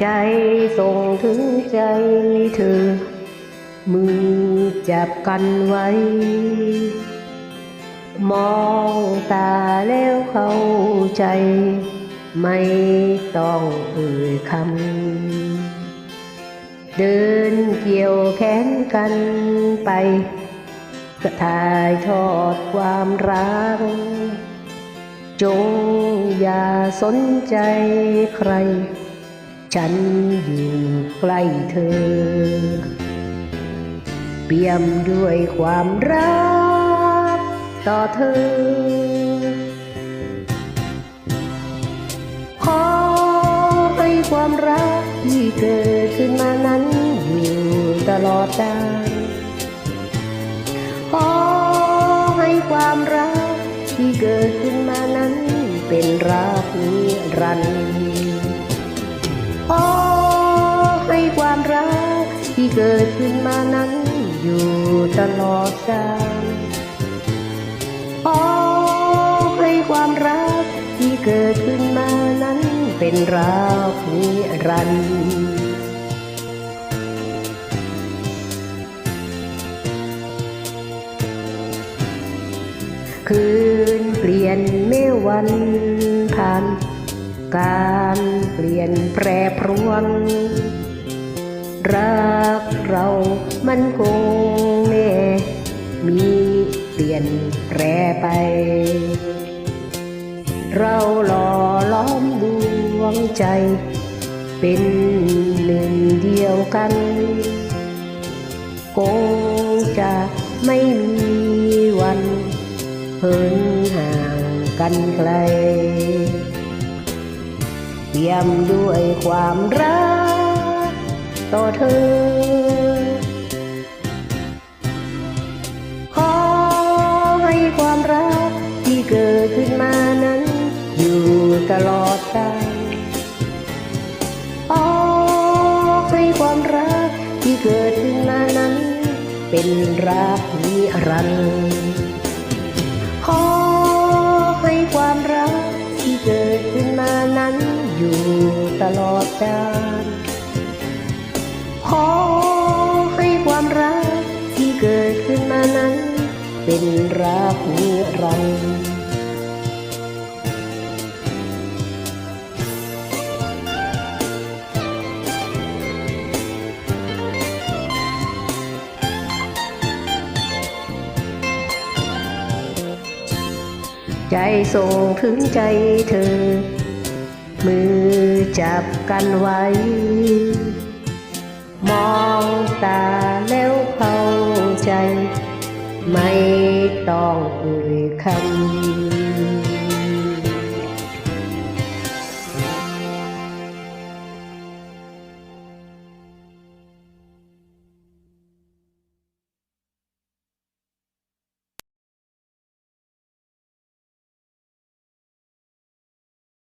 ใจส่งถึงใจเธอ มือจับกันไว้ มองตาแล้วเข้าใจ ไม่ต้องเอ่ยคำ เดินเกี่ยวแขนกันไปกระถ่ายทอดความรัก จงอย่าสนใจใคร ฉันอยู่ใกล้เธอ เปี่ยมด้วยความรักต่อเธอ ขอให้ความรักที่เกิดขึ้นมานั้นอยู่ตลอดกาลขอให้ความรักที่เกิดขึ้นมานั้นเป็นรักนิรันดร์ ขอให้ความรักที่เกิดขึ้นมานั้นอยู่ตลอดกาลขอให้ความรักที่เกิดขึ้นมานั้นเป็นรักนิรันดร์คืนเปลี่ยนเมื่อวันผ่าน การเปลี่ยนแปรพรวนรักเรามันคงแน่มีเปลี่ยนแปรไป เราหล่อล้อมดวงใจ เป็นหนึ่งเดียวกัน คงจะไม่มีวันเหินห่างกันไกล ยมด้วยความรักต่อเธอ ขอให้ความรักที่เกิดขึ้นมานั้น อยู่ตลอดกาลขอให้ความรักที่เกิดขึ้นมานั้น เป็นรักนิรันดร์ขอ อยู่ตลอดกาลขอให้ความรักที่เกิดขึ้นมานั้น เป็นรักนิรันดร์ใจส่งถึงใจเธอ มือจับกันไว้ มองตาแล้วเข้าใจ ไม่ต้องเอ่ยคำ